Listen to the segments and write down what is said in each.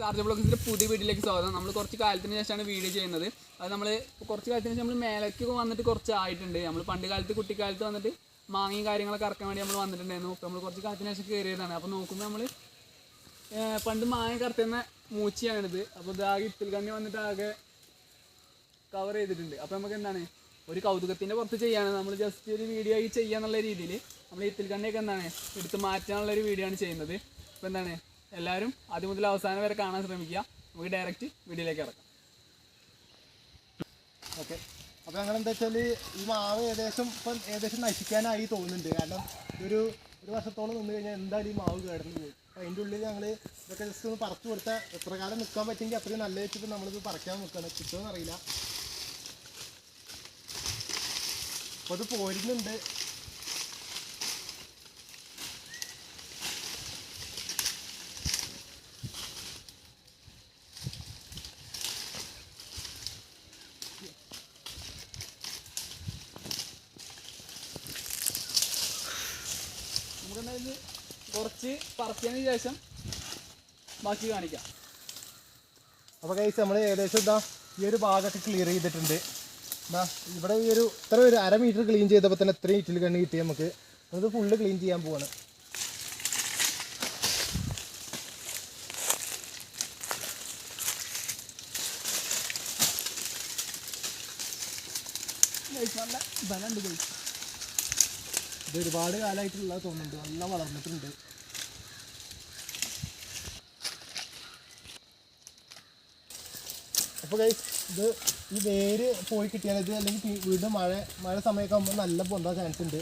Charge ബ്ലോക്സിന്റെ പുതിയ വീട്ടിലേക്ക് സ്വാഗതം. നമ്മൾ കുറച്ച് കാലത്തിന് ശേഷമാണ് വീഡിയോ ചെയ്യുന്നത്. അത് നമ്മൾ കുറച്ച് കാലത്തിന് ശേഷം നമ്മൾ മേലേക്ക് വന്നിട്ട് കുറച്ച് ആയിട്ടുണ്ട് നമ്മൾ പണ്ട് കാലത്ത് കുട്ടിക്കാലത്ത് വന്നിട്ട് മാങ്ങയും കാര്യങ്ങളൊക്കെ ഇറക്കാൻ വേണ്ടി നമ്മൾ വന്നിട്ടുണ്ടായിരുന്നു. നമ്മൾ കുറച്ച് കാലത്തിന് ശേഷം കയറിയതാണ്. അപ്പോൾ നോക്കുമ്പോൾ നമ്മൾ പണ്ട് മാങ്ങ കറത്തുന്ന മൂച്ചയാണിത്. അപ്പോൾ ഇതാകെ ഇത്തിൽ കണ്ണി വന്നിട്ട് ആകെ കവർ ചെയ്തിട്ടുണ്ട്. അപ്പോൾ നമുക്ക് എന്താണ്? ഒരു കൗതുകത്തിന്റെ പുറത്ത് ചെയ്യാണ്. നമ്മൾ ജസ്റ്റ് ഒരു വീഡിയോ ആയി ചെയ്യാന്നുള്ള രീതിയിൽ നമ്മൾ ഇത്തിൽ കണ്ണിയൊക്കെ എന്താണ്? എടുത്ത് മാറ്റാനുള്ള ഒരു വീഡിയോ ആണ് ചെയ്യുന്നത്. അപ്പോൾ എന്താണ്? എല്ലാവരും ആദ്യം മുതൽ അവസാനം വരെ കാണാൻ ശ്രമിക്കുക. നമുക്ക് ഡയറക്റ്റ് വീഡിയോയിലേക്ക് ഇറക്കാം ഓക്കെ. അപ്പോൾ ഞങ്ങൾ എന്താ വെച്ചാൽ ഈ മാവ് ഏകദേശം ഇപ്പം ഏകദേശം നശിക്കാനായി തോന്നുന്നുണ്ട്. കാരണം ഒരു ഒരു വർഷത്തോളം നിന്ന് കഴിഞ്ഞാൽ എന്തായാലും ഈ മാവ് കേടന്ന് പോകും. അപ്പോൾ അതിന്റെ ഉള്ളിൽ ഞങ്ങൾ ഇതൊക്കെ ജസ്റ്റ് ഒന്ന് പറിച്ചു കൊടുത്താൽ എത്ര കാലം നിൽക്കാൻ പറ്റുമെങ്കിൽ അത്രയും നല്ല വെച്ചിട്ട് നമ്മളിത് പറിക്കാൻ നിൽക്കുകയാണ് കിട്ടുമെന്ന് അറിയില്ല അപ്പോൾ അത് പോരുന്നുണ്ട് നമുക്ക് എന്തായാലും കുറച്ച് പറച്ചതിന് ശേഷം ബാക്കി കാണിക്കാം. അപ്പോൾ കൈസ് നമ്മൾ ഏകദേശം എന്താ ഈ ഒരു ഭാഗമൊക്കെ ക്ലിയർ ചെയ്തിട്ടുണ്ട്. എന്താ ഇവിടെ ഈ ഒരു ഇത്ര ഒരു അര മീറ്റർ ക്ലീൻ ചെയ്തപ്പോൾ തന്നെ ഇത്രയും ഇറ്റിൽ കണ്ണ് കിട്ടി നമുക്ക്. അത് ഫുള്ള് ക്ലീൻ ചെയ്യാൻ പോവാണ്. നല്ല ബലമുണ്ട് guys. ഇത് ഒരുപാട് കാലമായിട്ടുള്ള തോന്നുന്നുണ്ട്. നല്ല വളർന്നിട്ടുണ്ട്. അപ്പോൾ കൈ ഇത് ഈ വേര് പോയി കിട്ടിയാൽ അല്ലെങ്കിൽ വീണ്ടും മഴ മഴ സമയമൊക്കെ ആകുമ്പോൾ നല്ല പൊന്താൻ ചാൻസ് ഉണ്ട്.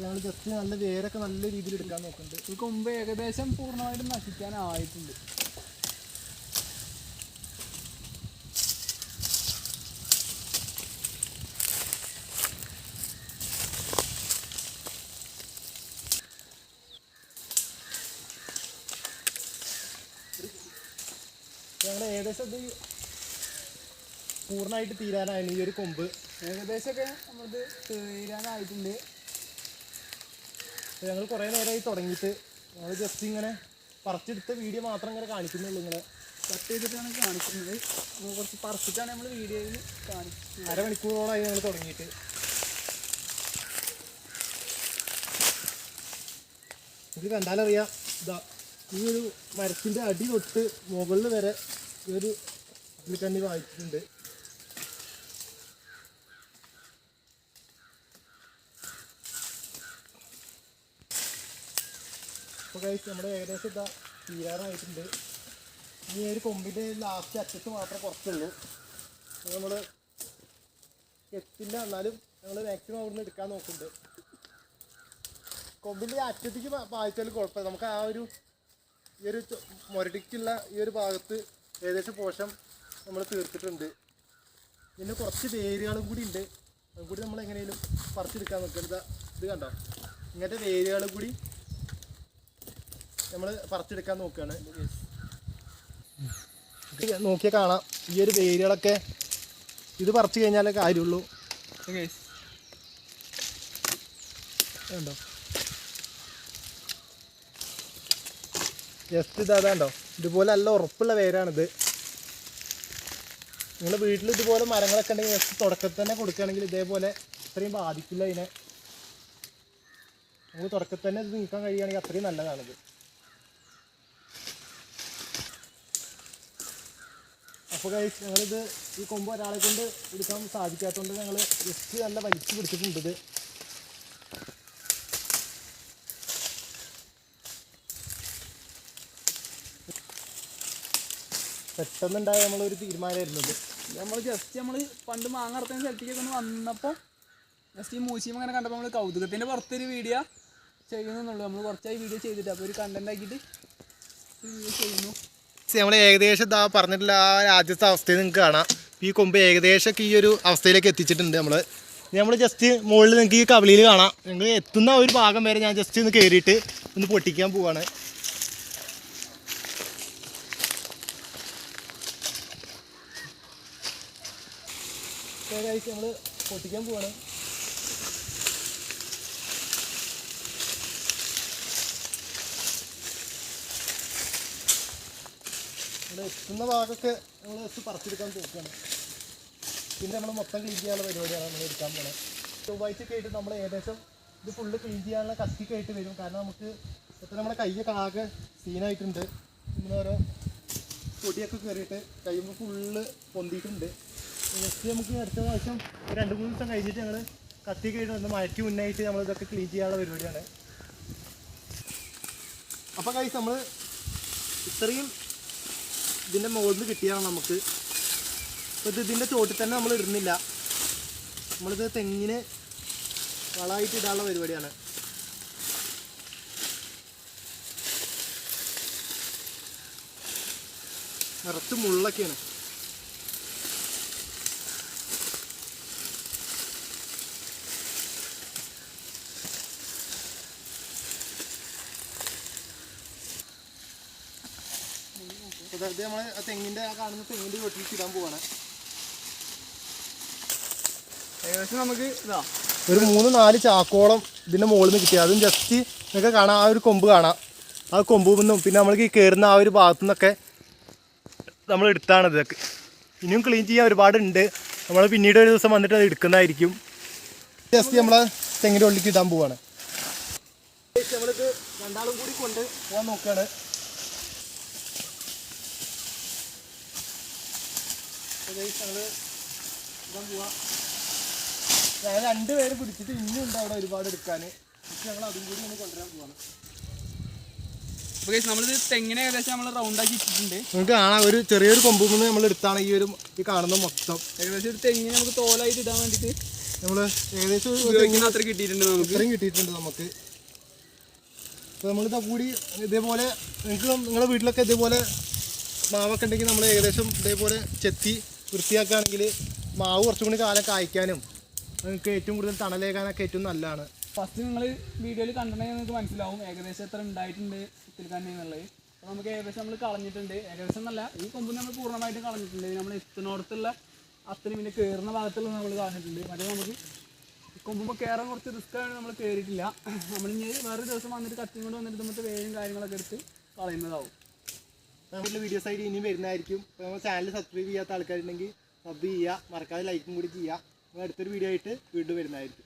ഞങ്ങൾ ജസ്റ്റ് നല്ല വേരൊക്കെ നല്ല രീതിയിൽ എടുക്കാൻ നോക്കുന്നുണ്ട്. ഇതൊക്കെ മുമ്പ് ഏകദേശം പൂർണമായിട്ടും നശിക്കാനായിട്ടുണ്ട് ഞങ്ങൾ ഏകദേശം ഇത് പൂർണമായിട്ട് തീരാനായിരുന്നു ഈ ഒരു കൊമ്പ്? ഏകദേശമൊക്കെ നമ്മളിത് തീരാനായിട്ടുണ്ട്. ഞങ്ങൾ കുറേ നേരമായി തുടങ്ങിയിട്ട് ഞങ്ങൾ ജസ്റ്റ് ഇങ്ങനെ പറിച്ചെടുത്ത വീഡിയോ മാത്രം ഇങ്ങനെ കാണിക്കുന്നുള്ളൂ നിങ്ങളെ കട്ട് ചെയ്തിട്ടാണ് കാണിക്കുന്നത്. കുറച്ച് പറിച്ചിട്ടാണ് നമ്മൾ വീഡിയോയിൽ കാണിക്കുന്നത്. അരമണിക്കൂറോളമായി ഞങ്ങൾ തുടങ്ങിയിട്ട്. ഇത് കണ്ടാലറിയാം ഇതാ ഈ ഒരു മരത്തിന്റെ അടി തൊട്ട് മുകളിൽ വരെ ഈ ഒരു പുള്ളിക്കണ്ണി വായിച്ചിട്ടുണ്ട്. അപ്പോൾ കഴിച്ച് നമ്മുടെ ഏകദേശം ഇതാ തീരാറായിട്ടുണ്ട്. ഇനി ഒരു കൊമ്പിന്റെ ലാസ്റ്റ് അറ്റത്ത് മാത്രമേ കുറച്ചുള്ളൂ. നമ്മൾ എത്തില്ല എന്നാലും ഞങ്ങൾ മാക്സിമം അവിടുന്ന് എടുക്കാൻ നോക്കുന്നുണ്ട്. കൊമ്പിന്റെ അറ്റത്തേക്ക് വായിച്ചാലും കുഴപ്പമില്ല. നമുക്ക് ആ ഒരു ഈ ഒരു മുരടിക്കുള്ള ഈ ഒരു ഭാഗത്ത് ഏകദേശം പോഷം നമ്മൾ തീർത്തിട്ടുണ്ട്. പിന്നെ കുറച്ച് വേരുകളും കൂടി ഉണ്ട്. അതും കൂടി നമ്മൾ എങ്ങനെയും പറിച്ചെടുക്കാൻ നോക്കരുത് ഇത് കണ്ടോ? ഇങ്ങനത്തെ വേരുകളും കൂടി നമ്മൾ പറിച്ചെടുക്കാൻ നോക്കുകയാണ്. നോക്കിയാൽ കാണാം. ഈ ഒരു വേരുകളൊക്കെ ഇത് പറിച്ചു കഴിഞ്ഞാലേ കാര്യമുള്ളൂ. ഉണ്ടോ ജസ്റ്റ് ഇതാ അതാണ്ടോ ഇതുപോലെ നല്ല ഉറപ്പുള്ള വേരാണിത്. നിങ്ങളുടെ വീട്ടിൽ ഇതുപോലെ മരങ്ങളൊക്കെ ഉണ്ടെങ്കിൽ ജസ്റ്റ് തുടക്കത്തിൽ തന്നെ കൊടുക്കുകയാണെങ്കിൽ ഇതേപോലെ ഇത്രയും ബാധിക്കില്ല ഇതിനെ നമുക്ക് തുടക്കത്തിൽ തന്നെ ഇത് നീക്കാൻ കഴിയുകയാണെങ്കിൽ അത്രയും നല്ലതാണിത്. അപ്പോൾ കഴിച്ച് ഞങ്ങളിത് ഈ കൊമ്പ് ഒരാളെ കൊണ്ട് എടുക്കാൻ സാധിക്കാത്തതുകൊണ്ട് ഞങ്ങൾ ജസ്റ്റ് നല്ല വലിച്ചു പിടിച്ചിട്ടുണ്ട് പെട്ടെന്നുണ്ടായ നമ്മളൊരു തീരുമാനമായിരുന്നു ഇത്. നമ്മൾ ജസ്റ്റ് നമ്മൾ പണ്ട് മാങ്ങ അറുത്തുന്ന സ്ഥലത്തേക്കൊക്കെ ഒന്ന് വന്നപ്പോൾ ജസ്റ്റ് ഈ മൂച്ചിയും അങ്ങനെ കണ്ടപ്പോൾ നമ്മൾ കൗതുകത്തിന്റെ പുറത്തൊരു വീഡിയോ ചെയ്യുന്നുള്ളൂ. നമ്മൾ കുറച്ചായി വീഡിയോ ചെയ്തിട്ട് അപ്പോൾ ഒരു കണ്ടന്റ് ആക്കിയിട്ട് വീഡിയോ ചെയ്യുന്നു. നമ്മൾ ഏകദേശം ഇതാ പറഞ്ഞിട്ടുള്ള ആ ആദ്യത്തെ അവസ്ഥയിൽ നിങ്ങൾക്ക് കാണാം. ഈ കൊമ്പ് ഏകദേശമൊക്കെ ഈ ഒരു അവസ്ഥയിലേക്ക് എത്തിച്ചിട്ടുണ്ട് നമ്മൾ നമ്മൾ ജസ്റ്റ് മുകളിൽ നിങ്ങൾക്ക് ഈ കവളിയിൽ കാണാം. നിങ്ങൾ എത്തുന്ന ഒരു ഭാഗം വരെ ഞാൻ ജസ്റ്റ് ഒന്ന് കയറിയിട്ട് ഒന്ന് പൊട്ടിക്കാൻ പോവാണ്. നമ്മൾ പൊട്ടിക്കാൻ പോവാണ്. നമ്മൾ എത്തുന്ന ഭാഗമൊക്കെ നമ്മൾ ജസ്റ്റ് പറിച്ചെടുക്കാൻ നോക്കുകയാണ് പിന്നെ നമ്മൾ മൊത്തം ക്ലീൻ ചെയ്യാനുള്ള പരിപാടിയാണ് നമ്മൾ എടുക്കാൻ പോകുന്നത് ചൊവ്വാഴ്ചയൊക്കെ ആയിട്ട് നമ്മൾ ഏകദേശം ഇത് ഫുള്ള് ക്ലീൻ ചെയ്യാനുള്ള കത്തിക്ക് ആയിട്ട് വരും. കാരണം നമുക്ക് ഇപ്പം നമ്മുടെ കൈയൊക്കെ ആകെ സീനായിട്ടുണ്ട് ഇങ്ങനെ ഓരോ പൊടിയൊക്കെ കയറിയിട്ട് കഴിയുമ്പോൾ ഫുള്ള് പൊന്തിയിട്ടുണ്ട്. ജസ്റ്റ് നമുക്ക് അടുത്ത പ്രാവശ്യം രണ്ട് മൂന്ന് ദിവസം കഴിഞ്ഞിട്ട് ഞങ്ങൾ കത്തി കഴിഞ്ഞ് വന്ന് മഴയ്ക്ക് മുന്നായിട്ട് നമ്മൾ ഇതൊക്കെ ക്ലീൻ ചെയ്യാനുള്ള പരിപാടിയാണ്. അപ്പോൾ കൈസ് നമ്മൾ ഇത്രയും ഇതിന്റെ മുകളിൽ നിന്ന് കിട്ടിയാണ് നമുക്ക്. അപ്പോൾ ഇത് ഇതിന്റെ ചോട്ടിൽ തന്നെ നമ്മൾ ഇടുന്നില്ല. നമ്മളിത് തെങ്ങിന് വളമായിട്ട് ഇടാനുള്ള പരിപാടിയാണ്. നിറച്ച് മുള്ളൊക്കെയാണ്. അതായത് നമ്മൾ തെങ്ങിന്റെ ആ കാണുന്ന തെങ്ങിന്റെ വീട്ടിൽ ഇടാൻ പോവാണ്. ഏകദേശം നമുക്ക് ഇതാ ഒരു മൂന്ന് നാല് ചാക്കോളം ഇതിന്റെ മുകളിൽ നിന്ന് കിട്ടി. അതും ജസ്റ്റ് നിങ്ങൾക്ക് കാണാം ആ ഒരു കൊമ്പ് കാണാം. ആ കൊമ്പ് നിന്നും പിന്നെ നമ്മൾക്ക് കയറുന്ന ആ ഒരു ഭാഗത്തു നിന്നൊക്കെ നമ്മൾ എടുത്താണ് ഇതൊക്കെ. ഇനിയും ക്ലീൻ ചെയ്യാൻ ഒരുപാടുണ്ട്. നമ്മൾ പിന്നീട് ഒരു ദിവസം വന്നിട്ട് അത് എടുക്കുന്നതായിരിക്കും. ജസ്റ്റ് നമ്മൾ തെങ്ങിന്റെ ഉള്ളിലേക്ക് ഇടാൻ പോവാണ്. നമ്മളിത് രണ്ടാളും കൂടി കൊണ്ട് പോകാൻ നോക്കുകയാണ് ഞങ്ങൾ ഇടാൻ പോവാം. ഞങ്ങൾ രണ്ടുപേര് പിടിച്ചിട്ട് ഇനിയും ഉണ്ട് അവിടെ ഒരുപാട് എടുക്കാൻ പക്ഷെ ഞങ്ങൾ അതും കൂടി ഒന്ന് കൊണ്ടുവരാൻ പോവാണ്. നമ്മളിത് തെങ്ങിനെ ഏകദേശം നമ്മൾ റൗണ്ടാക്കി ഇട്ടിട്ടുണ്ട്. നമുക്ക് കാണാം ഒരു ചെറിയൊരു കൊമ്പിൽ നിന്ന് നമ്മൾ എടുത്താണ് ഈ ഒരു ഈ കാണുന്ന മൊത്തം. ഏകദേശം ഒരു തെങ്ങിനെ നമുക്ക് തോലായിട്ട് ഇടാൻ വേണ്ടിയിട്ട് നമ്മൾ ഏകദേശം ഉപയോഗിക്കുന്ന അത്ര കിട്ടിയിട്ടുണ്ട് നമുക്ക്. ഇത്രയും കിട്ടിയിട്ടുണ്ട് നമുക്ക്. അപ്പോൾ നമ്മളിതാ കൂടി ഇതേപോലെ നിങ്ങൾക്ക് നിങ്ങളുടെ വീട്ടിലൊക്കെ ഇതേപോലെ മാവൊക്കെ ഉണ്ടെങ്കിൽ നമ്മൾ ഏകദേശം ഇതേപോലെ ചെത്തി വൃത്തിയാക്കുകയാണെങ്കിൽ മാവ് കുറച്ചും കൂടി കാലം കായ്ക്കാനും നിങ്ങൾക്ക് ഏറ്റവും കൂടുതൽ തണലേക്കാനൊക്കെ ഏറ്റവും നല്ലതാണ്. ഫസ്റ്റ് നിങ്ങൾ വീഡിയോയിൽ കണ്ടിട്ടുണ്ടെങ്കിൽ നിങ്ങൾക്ക് മനസ്സിലാവും. ഏകദേശം എത്ര ഉണ്ടായിട്ടുണ്ട് കുത്തിരിക്കാന്റെ എന്നുള്ളത്. അപ്പോൾ നമുക്ക് ഏകദേശം നമ്മൾ കളഞ്ഞിട്ടുണ്ട്. ഏകദേശം എന്നല്ല ഈ കൊമ്പ് നമ്മൾ പൂർണമായിട്ട് കളഞ്ഞിട്ടുണ്ട്. നമ്മൾ എത്തുന്നോടത്തുള്ള അത്രയും പിന്നെ കയറുന്ന ഭാഗത്തുള്ള നമ്മൾ കളഞ്ഞിട്ടുണ്ട്. മറ്റേ നമുക്ക് കൊമ്പുമ്പോൾ കയറാൻ കുറച്ച് റിസ്ക് ആണ് നമ്മൾ കയറിയിട്ടില്ല നമ്മൾ ഇനി വേറെ ദിവസം വന്നിട്ട് കത്തിയും കൊണ്ട് വന്നിട്ട് നമുക്ക് വേരും കാര്യങ്ങളൊക്കെ എടുത്ത് കളയുന്നതാവും. നമ്മുടെ വീഡിയോസ് ആയിട്ട് ഇനിയും വരുന്നതായിരിക്കും. അപ്പോൾ നമ്മുടെ ചാനൽ സബ്സ്ക്രൈബ് ചെയ്യാത്ത ആൾക്കാരുണ്ടെങ്കിൽ സബ് ചെയ്യുക മറക്കാതെ ലൈക്കും കൂടി ചെയ്യുക. അടുത്തൊരു വീഡിയോ ആയിട്ട് വീണ്ടും വരുന്നതായിരിക്കും.